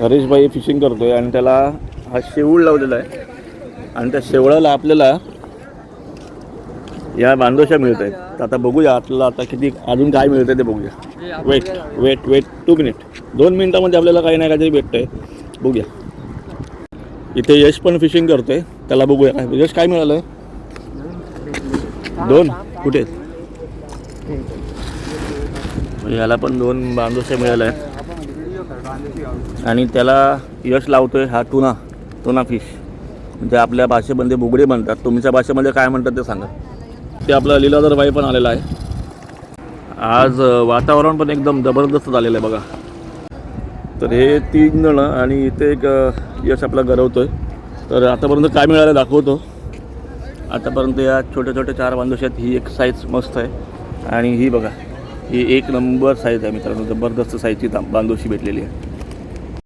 हरीशभाई fishing करतोय आणि त्याला हा शेवूळ लावलेला आहे. आणि त्या शेवळाला आपल्याला या बांधोशा मिळत आहेत. तर आता बघूया आपल्याला आता किती अजून काय मिळतं ते बघूया. Wait wait wait two minute दोन मिनिटामध्ये आपल्याला काही नाही काहीतरी भेटतंय. बघूया. इथे यश पण फिशिंग करतोय. त्याला बघूया काय यश काय मिळालं? दोन. कुठे आहेत? याला पण दोन बांधोशा मिळाल्या आहेत. आणि त्याला यश लावतोय हा टुना टुना फिश. म्हणजे आपल्या भाषेमध्ये बुगडे म्हणतात. तुमच्या भाषेमध्ये काय म्हणतात ते सांगा. ते आपला लीलाधर बाई पण आलेला आहे. आज वातावरण पण एकदम जबरदस्त झालेलं आहे बघा. तर हे तीन जण आणि इथे एक यश आपला आहे तर आतापर्यंत काय मिळालं दाखवतो. आतापर्यंत या छोट्या छोट्या चार बांधोशात ही एक साईज मस्त आहे. आणि ही बघा. ही एक नंबर साईज आहे मित्रांनो. जबरदस्त साईजची बांधोशी भेटलेली आहे.